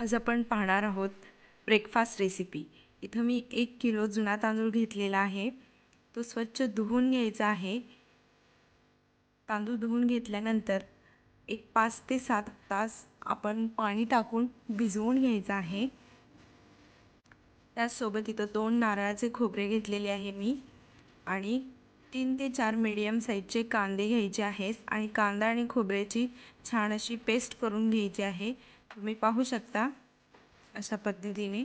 आज आपण पाहणार आहोत ब्रेकफास्ट रेसिपी इथं मी एक किलो जुना तांदूळ घेतलेला आहे. तो स्वच्छ धुवून घ्यायचा आहे. तांदूळ धुवून घेतल्यानंतर एक पाच ते सात तास आपण पाणी टाकून भिजवून घ्यायचं आहे. त्याचसोबत इथं दोन नारळाचे खोबरे घेतलेले आहे मी. आणि तीन ते चार मीडियम साईजचे कांदे घ्यायचे आहेत आणि कांदा आणि खोबऱ्याची छान अशी पेस्ट करून घ्यायची आहे. तुम्ही पाहू शकता अशा पद्धतीने.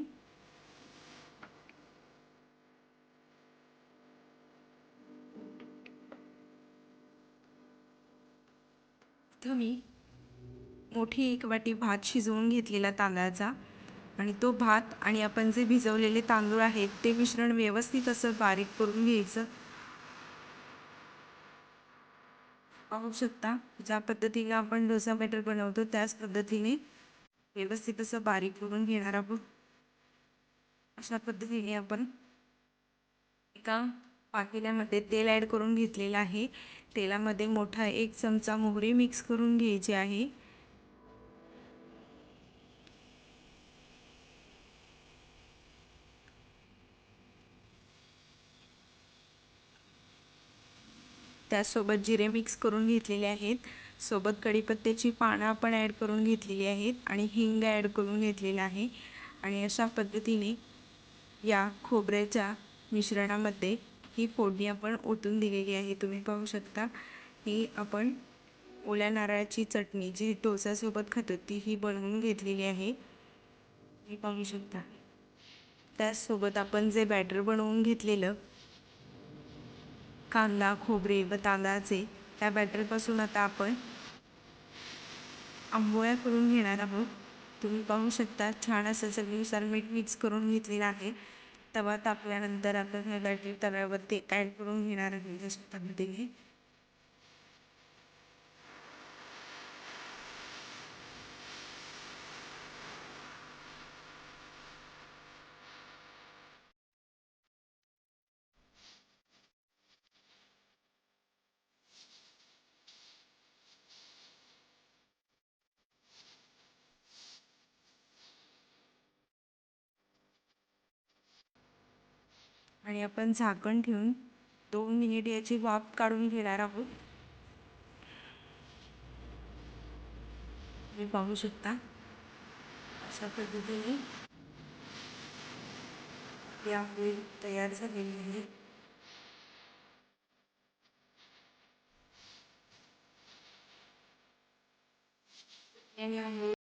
इथं मी मोठी एक वाटी भात शिजवून घेतलेला तांदळाचा आणि तो भात आणि आपण जे भिजवलेले तांदूळ आहेत ते मिश्रण व्यवस्थित असं बारीक करून घ्यायचं. पाहू शकता ज्या पद्धतीने आपण डोसा बॅटर बनवतो त्याच पद्धतीने व्यवस्थित असं बारीक करून घेणार आहोत. अशा पद्धतीने आपण एका पाकिल्यामध्ये तेल ॲड करून घेतलेलं आहे. तेलामध्ये मोठा एक चमचा मोहरी मिक्स करून घ्यायची आहे. त्यासोबत जिरे मिक्स करून घेतलेले आहेत. सोबत कढीपत्त्याची पानं आपण ॲड करून घेतलेली आहेत आणि हिंग ॲड करून घेतलेलं आहे. आणि अशा पद्धतीने या खोबऱ्याच्या मिश्रणामध्ये ही फोडणी आपण ओतून दिलेली आहे. तुम्ही पाहू शकता ही आपण ओल्या नारळाची चटणी जी डोसासोबत खातो ती ही बनवून घेतलेली आहे. ही पाहू शकता. त्याचसोबत आपण जे बॅटर बनवून घेतलेलं कांदा खोबरे व तांदळाचे त्या बॅटरपासून आता आपण आंबोळ्या करून घेणार आहोत. तुम्ही पाहू शकता छान असं चवीनुसार मीठ मिक्स करून घेतलेलं आहे. तवा तापल्यानंतर आपण हे बॅटर तव्यावरती ॲड करून घेणार आहे अशा पद्धतीने. आणि आपण झाकण ठेवून दोन मिनिट याची वाफ काढून घेणार आहोत. तुम्ही पाहू शकता अशा पद्धतीने आपली आंबोळी तयार झालेली आहे. आणि आंबोळी